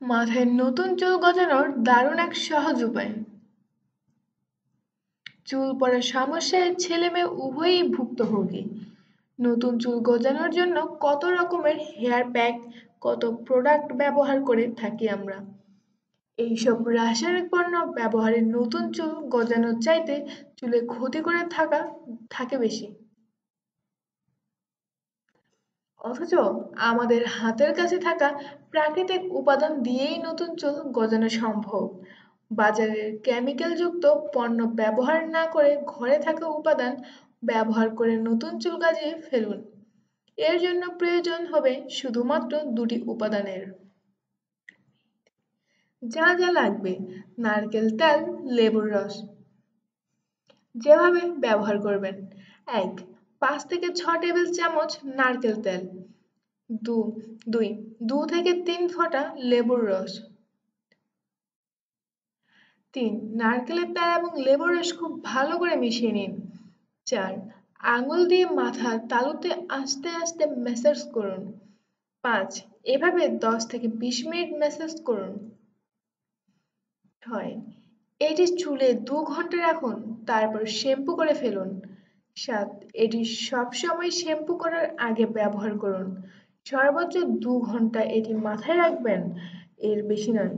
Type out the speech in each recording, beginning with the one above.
মাথায় নতুন চুল গজানোর দারুণ এক সহজ উপায়। চুল পড়ার সমস্যায় ছেলে মেয়ে উভয়ই ভুক্তভোগী নতুন চুল গজানোর জন্য কত রকমের হেয়ার প্যাক কত প্রোডাক্ট ব্যবহার করে থাকি আমরা। এইসব রাসায়নিক পণ্য ব্যবহারের নতুন চুল গজানোর চাইতে চুলে ক্ষতি করে থাকা, থাকে বেশি। অথচ আমাদের হাতের কাছে থাকা প্রাকৃতিক উপাদান দিয়েই নতুন চুল গজানো সম্ভব। বাজারের কেমিক্যালযুক্ত পণ্য ব্যবহার না করে ঘরে থাকা উপাদান ব্যবহার করে নতুন চুল গাজিয়ে ফেলুন। এর জন্য প্রয়োজন হবে শুধুমাত্র দুটি উপাদানের। যা যা লাগবে, নারকেল, তেল, লেবুর রস। যেভাবে ব্যবহার করবেন। এক পাঁচ থেকে ছ টেবিল চামচ নারকেল তেল, দু, দুই, দু থেকে তিন ফোঁটা লেবুর রস, তিন, নারকেলের তেল এবং লেবুর রস খুব ভালো করে মিশিয়ে নিন, চার, আঙুল দিয়ে মাথার তালুতে আস্তে আস্তে ম্যাসাজ করুন, পাঁচ, এভাবে দশ থেকে বিশ মিনিট ম্যাসাজ করুন, ছয় এটি চুলে দু ঘণ্টা রাখুন, তারপর শ্যাম্পু করে ফেলুন সাত, এটি সবসময় শ্যাম্পু করার আগে ব্যবহার করুন। সর্বোচ্চ দু ঘণ্টা এটি মাথায় রাখবেন, এর বেশি নয়।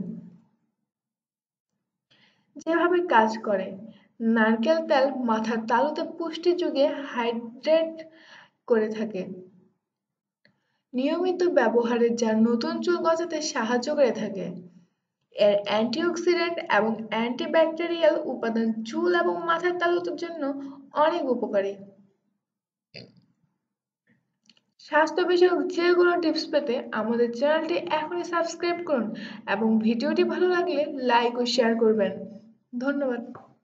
যেভাবে কাজ করে, নারকেল তেল মাথার তালুতে পুষ্টি যুগে হাইড্রেট করে থাকে। নিয়মিত ব্যবহারে যা নতুন চুল গজাতে সাহায্য করে থাকে। এর অ্যান্টিঅক্সিডেন্ট এবং অ্যান্টিব্যাকটেরিয়াল উপাদান চুল এবং মাথার তালুতের জন্য অনেক উপকারী। স্বাস্থ্য বিষয়ক যে কোনো টিপস পেতে আমাদের চ্যানেলটি এখনই সাবস্ক্রাইব করুন এবং ভিডিওটি ভালো লাগলে লাইক ও শেয়ার করবেন। ধন্যবাদ।